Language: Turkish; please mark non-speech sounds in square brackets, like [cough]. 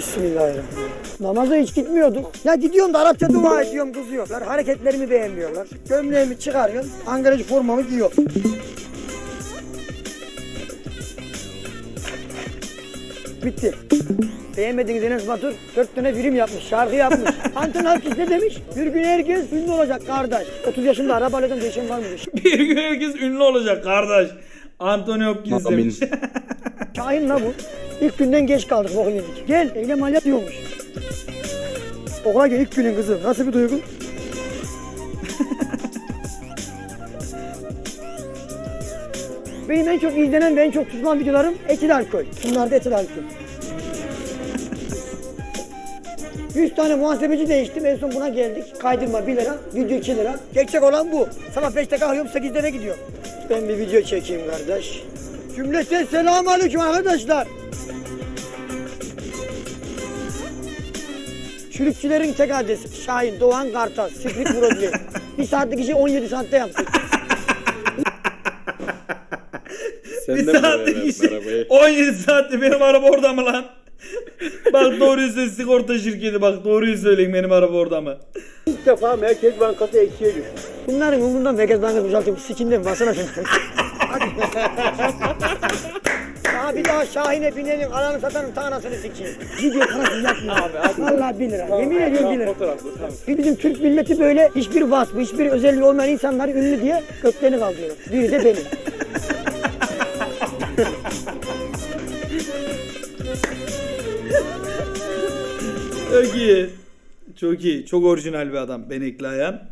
Bismillahirrahmanirrahim. Namaza hiç gitmiyorduk. Ya gidiyorum da Arapça dua ediyorum kızıyorlar. Hareketlerimi beğenmiyorlar. Gömleğimi çıkarıyorum. Ankaracı formamı giyiyorum. Bitti. Beğenmediğiniz Enes Batur dört tane film yapmış, şarkı yapmış. [laughs] Anton Alkis ne demiş? Bir gün herkes ünlü olacak kardeş. 30 yaşında araba alacağım değişen var mı demiş. [laughs] Bir gün herkes ünlü olacak kardeş. Anthony Hopkins demiş. [laughs] Şahin la bu. İlk günden geç kaldık bokun yedik. Gel eylem ameliyat diyormuş. Okula gel ilk günün kızı. Nasıl bir duygu? [laughs] Benim en çok izlenen ve en çok tutulan videolarım etil alkol. Bunlar da etil alkol. [laughs] 100 tane muhasebeci değiştim. En son buna geldik. Kaydırma 1 lira, video 2 lira. Gerçek olan bu. Sabah 5'te kalkıyorum 8'de eve gidiyorum. Ben bir video çekeyim kardeş. Cümleten selamun aleyküm arkadaşlar. Çürükçülerin tek adresi Şahin, Doğan, Kartal, Split Broadway. [laughs] bir saatlik işi 17 saatte yaptık. Sen Bir de mi saatlik işi. arabayı? 17 saatte benim araba orada mı lan? bak doğruyu söyle sigorta şirketi bak doğruyu söyleyin benim araba orada mı? İlk defa Merkez Bankası eksiye düştü. Bunların umurundan Merkez Bankası boşaltıyor. Sikinden basına şunu. [laughs] Daha bir daha Şahin'e binelim, alanı satanın tanasını sikeyim. Video parası yapma abi. Vallahi 1 lira. Yemin ediyorum 1 lira. Fotoğraflı tamam. Bir Bizim Türk milleti böyle hiçbir vasfı, hiçbir özelliği olmayan insanları ünlü diye göklerini kaldırıyor. Biri de benim. Çok iyi. Çok iyi. Çok orijinal bir adam. Benekli Ayhan.